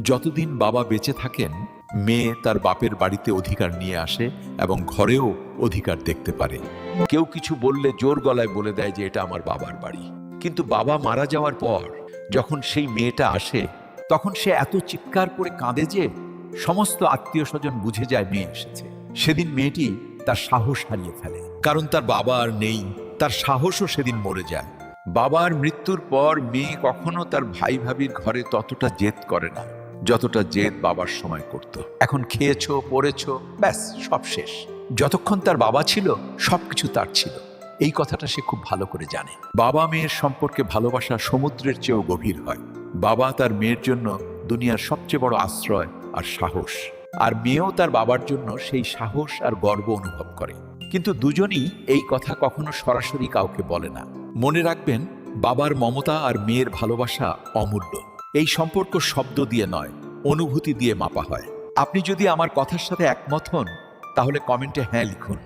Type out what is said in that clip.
যতদিন বাবা বেঁচে থাকেন, মেয়ে তার বাপের বাড়িতে অধিকার নিয়ে আসে এবং ঘরেও অধিকার দেখতে পারে। কেউ কিছু বললে জোর গলায় বলে দেয় যে এটা আমার বাবার বাড়ি। কিন্তু বাবা মারা যাওয়ার পর, যখন সেই মেয়েটা আসে, তখন সে এত চিৎকার করে কাঁদে যে সমস্ত আত্মীয় স্বজন বুঝে যায় মেয়ে এসেছে। সেদিন মেয়েটি তার সাহস হারিয়ে ফেলে। কারণ তার বাবা আর নেই, তার সাহসও সেদিন মরে যায়। বাবার মৃত্যুর পর মেয়ে কখনো তার ভাই ভাবির ঘরে ততটা জেদ করে না। যতটা জেদ বাবার সময় করত। এখন খেয়েছ, পড়েছো, ব্যাস, সব শেষ। যতক্ষণ তার বাবা ছিল সবকিছু তার ছিল। এই কথাটা সে খুব ভালো করে জানে। বাবা মেয়ের সম্পর্কে ভালোবাসা সমুদ্রের চেয়েও গভীর হয়। বাবা তার মেয়ের জন্য দুনিয়ার সবচেয়ে বড় আশ্রয় আর সাহস। আর মেয়েও তার বাবার জন্য সেই সাহস আর গর্ব অনুভব করে। কিন্তু দুজনই এই কথা কখনো সরাসরি কাউকে বলে না। মনে রাখবেন, বাবার মমতা আর মেয়ের ভালোবাসা অমূল্য। এই সম্পর্ক শব্দ দিয়ে নয়, অনুভূতি দিয়ে মাপা হয়। আপনি যদি আমার কথার সাথে একমত হন, তাহলে কমেন্টে হ্যাঁ লিখুন।